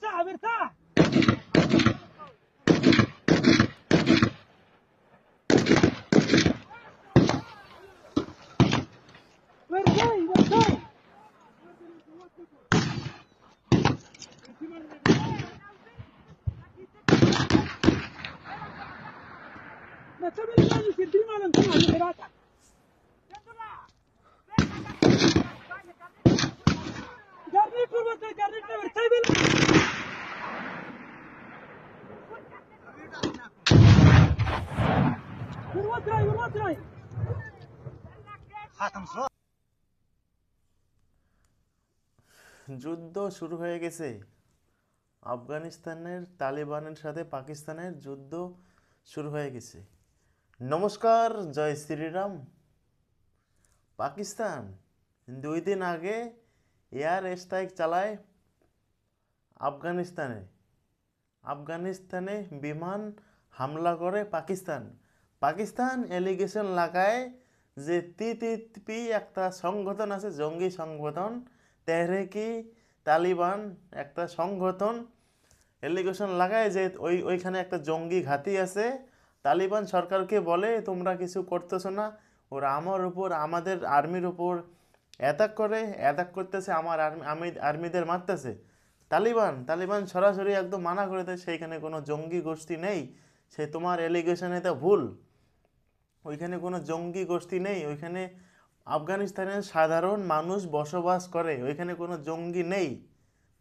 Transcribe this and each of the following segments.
¡Aversa, aversa! Garnet, Garnet, Garnet, Garnet, যুদ্ধ শুরু হয়ে গেছে। আফগানিস্তানের তালিবানের সাথে পাকিস্তানের যুদ্ধ শুরু হয়ে গেছে। নমস্কার, জয় শ্রীরাম। পাকিস্তান দুই দিন আগে এয়ার স্ট্রাইক চালায় আফগানিস্তানে। আফগানিস্তানে বিমান হামলা করে পাকিস্তান। পাকিস্তান এলিগেশন লাগায় যে টিটিপি একটা সংগঠন আছে, জঙ্গি সংগঠন, তেহরেকি তালিবান একটা সংগঠন, এলিগেশন লাগায় যে ওই, ওইখানে একটা জঙ্গি ঘাঁটি আছে, তালিবান সরকারকে বলে, তোমরা কিছু করতেছো না, ওরা আমার উপর, আমাদের আর্মির উপর অ্যাটাক করে অ্যাটাক করতেছে, আমার আর্মি, আমি আর্মিদের মারতেছে। তালিবান তালিবান সরাসরি একদম মানা করে দেয়, সেইখানে কোনো জঙ্গি গোষ্ঠী নেই, সে তোমার এলিগেশন এটা ভুল। ওইখানে কোনো জঙ্গি গোষ্ঠী নেই, ওইখানে আফগানিস্তানের সাধারণ মানুষ বসবাস করে, ওইখানে কোনো জঙ্গি নেই।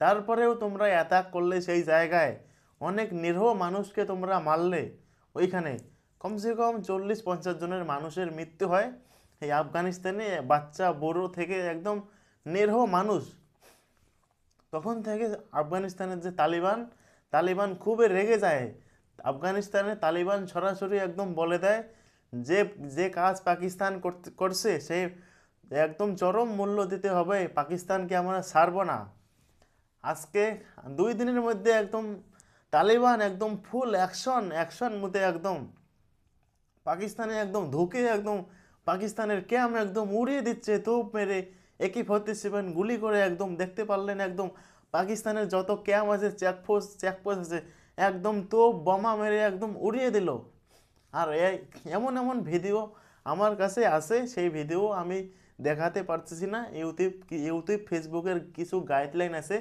তারপরেও তোমরা অ্যাটাক করলে সেই জায়গায়, অনেক নিরহ মানুষকে তোমরা মারলে ওইখানে। কমসে কম চল্লিশ পঞ্চাশ জনের মানুষের মৃত্যু হয় এই আফগানিস্তানে, বাচ্চা, বুড়ো থেকে একদম নিরহ মানুষ। তখন থেকে আফগানিস্তানের যে তালিবান তালিবান খুবই রেগে যায়। আফগানিস্তানে তালিবান সরাসরি একদম বলে দেয় যে যে কাজ পাকিস্তান করছে, সে একদম চরম মূল্য দিতে হবে, পাকিস্তানকে আমরা ছাড়বো না। আজকে দুই দিনের মধ্যে একদম তালিবান একদম ফুল অ্যাকশন অ্যাকশন মতে একদম পাকিস্তানে একদম ধুকে, একদম পাকিস্তানের ক্যাম্প একদম উড়িয়ে দিচ্ছে, তোপ মেরে একই ফর্টি সেভেন গুলি করে একদম দেখতে পারলেন একদম পাকিস্তানের যত ক্যাম্প আছে চেকপোস্ট চেকপোস্ট আছে, একদম তোপ, বোমা মেরে একদম উড়িয়ে দিল। আর এমন এমন ভিডিও আমার কাছে আছে, সেই ভিডিও আমি দেখাতে পারতেছি না। ইউটিউব ইউটিউব, ফেসবুকের কিছু গাইডলাইন আছে,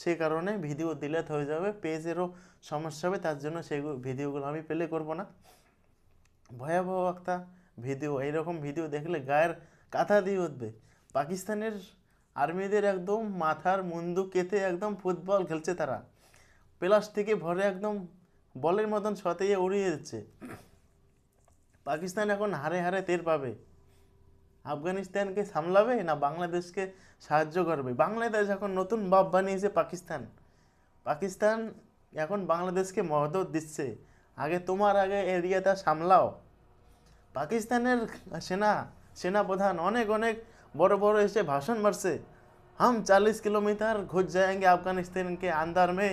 সে কারণে ভিডিও ডিলেট হয়ে যাবে পেজেরও সমস্যা হবে, তার জন্য সেই ভিডিওগুলো আমি প্লে করব না। ভয়াবহ একটা ভিডিও, এইরকম ভিডিও দেখলে গায়ের কাঁথা দিয়ে উঠবে। পাকিস্তানের আর্মিদের একদম মাথার মুন্ডু কেটে একদম ফুটবল খেলছে তারা। প্লাস্টিকে ভরে একদম বলের মতন সতেয়ে উড়িয়ে দিচ্ছে। পাকিস্তান এখন হারে হারে তের পাবে। আফগানিস্তানকে সামলাবে না বাংলাদেশকে সাহায্য করবে? বাংলাদেশ এখন নতুন বাপ বানিয়েছে পাকিস্তান। পাকিস্তান এখন বাংলাদেশকে মদত দিচ্ছে। আগে তোমার আগে এরিয়াটা সামলাও। পাকিস্তানের সেনা, সেনাপ্রধান অনেক অনেক বড় বড় এসে ভাষণ মারছে। হাম চাল্লিশ কিলোমিটার ঘুষ যায়গে আফগানিস্তানকে আন্দার মে।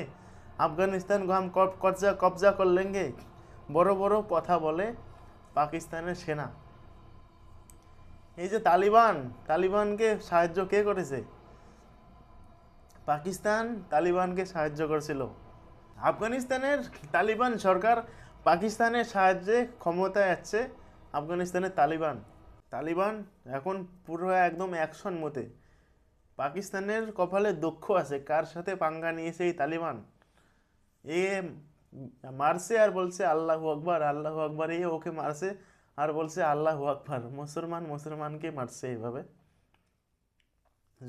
আফগানিস্তান হাম কবজা কবজা করলেঙ্গে বড় বড় কথা বলে পাকিস্তানের সেনা। এই যে তালিবান, তালিবানকে সাহায্য কে করেছে? পাকিস্তান তালিবানকে সাহায্য করেছিল। আফগানিস্তানের তালিবান সরকার পাকিস্তানের সাহায্যে ক্ষমতায় আছে আফগানিস্তানের তালিবান। তালিবান এখন পুরো একদম অ্যাকশন মতে পাকিস্তানের কপালে দক্ষ আছে, কার সাথে পাঙ্গা নিয়েছে এই তালিবান? এ মারছে আর বলছে আল্লাহ আকবার আল্লাহ আকবার, এই ওকে মারছে আর বলছে আল্লাহ আকবার। মুসলমান মুসলমানকে মারছে এইভাবে।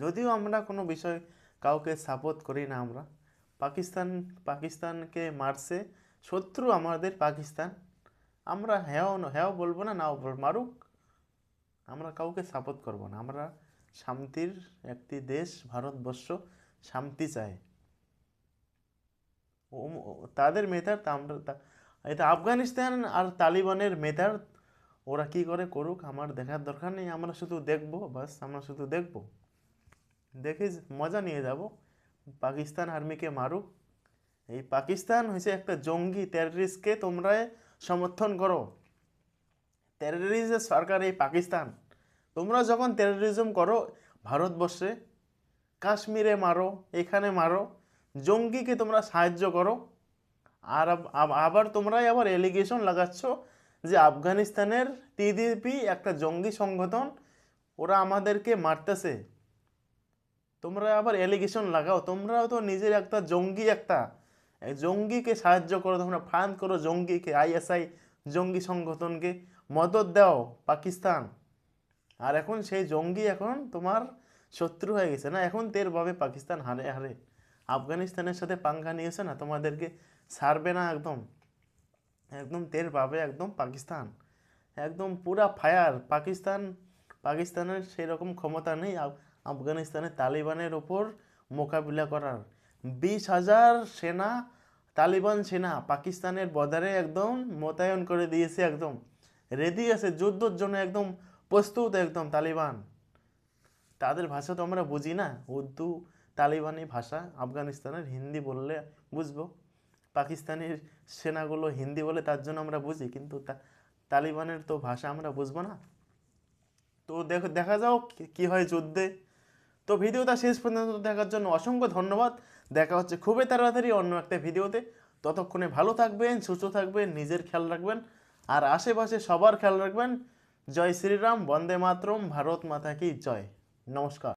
যদিও আমরা কোনো বিষয় কাউকে সাপোর্ট করি না আমরা। পাকিস্তান, পাকিস্তানকে মারছে, শত্রু আমাদের পাকিস্তান। আমরা হ্যাও হ্যাও বলব না, নাও বলব মারুক। আমরা কাউকে সাপোর্ট করব না। আমরা শান্তির একটি দেশ, ভারতবর্ষ শান্তি চায় তাদের মেধার তা আমরা এটা আফগানিস্তান আর তালিবানের মেধার, ওরা কি করে করুক, আমার দেখার দরকার নেই, আমরা শুধু দেখব, বাস, আমরা শুধু দেখব। দেখে মজা নিয়ে যাব। পাকিস্তান আর্মিকে মারুক। এই পাকিস্তান হয়েছে একটা জঙ্গি টেররিস্টকে তোমরা সমর্থন করো। টেররিস্টের সরকার এই পাকিস্তান। তোমরা যখন টেররিজম করো, ভারতবর্ষে, কাশ্মীরে মারো, এখানে মারো জঙ্গিকে তোমরা সাহায্য করো। আর আব- আব- আবার তোমরাই আবার এলিগেশন লাগাচ্ছ যে আফগানিস্তানের টিডিপি একটা জঙ্গি সংগঠন, ওরা আমাদেরকে মারতেছে। তোমরা আবার এলিগেশন লাগাও। তোমরাও তো নিজের একটা জঙ্গি একটা। জঙ্গিকে সাহায্য করো, তোমরা ফান্ড করো জঙ্গিকে, আইএসআই জঙ্গি সংগঠনকে। মদত দাও পাকিস্তান। আর এখন সেই জঙ্গি এখন তোমার শত্রু হয়ে গেছে না? এখন তের ভাবে পাকিস্তান হারে হারে। আফগানিস্তানের সাথে পাঙ্গা নিয়েছে না, তোমাদেরকে ছাড়বে না একদম। একদম তের পাবে একদম পাকিস্তান। একদম পুরা ফায়ার। পাকিস্তান, পাকিস্তানের সেরকম ক্ষমতা নেই আফগানিস্তানের তালিবানের ওপর মোকাবিলা করার। বিশ হাজার সেনা, তালিবান সেনা পাকিস্তানের বর্ডারে একদম মোতায়েন করে দিয়েছে একদম। রেডি আছে, যুদ্ধর জন্য একদম প্রস্তুত একদম তালিবান। তাদের ভাষা তো আমরা বুঝি না। উর্দু তালিবানি ভাষা, আফগানিস্তানের হিন্দি বললে বুঝব। পাকিস্তানের সেনাগুলো হিন্দি বলে তার জন্য আমরা বুঝি, কিন্তু তালিবানের তো ভাষা আমরা বুঝব না। তো দেখো, দেখা যাও কি হয় যুদ্ধে। তো ভিডিওটা শেষ পর্যন্ত দেখার জন্য অসংখ্য ধন্যবাদ। দেখা হচ্ছে খুবই তাড়াতাড়ি অন্য একটা ভিডিওতে। ততক্ষণে ভালো থাকবেন, সুস্থ থাকবেন, নিজের খেয়াল রাখবেন, আর আশেপাশে সবার খেয়াল রাখবেন। জয় শ্রীরাম, বন্দে মাতরম, ভারত মাতা কি জয়। নমস্কার।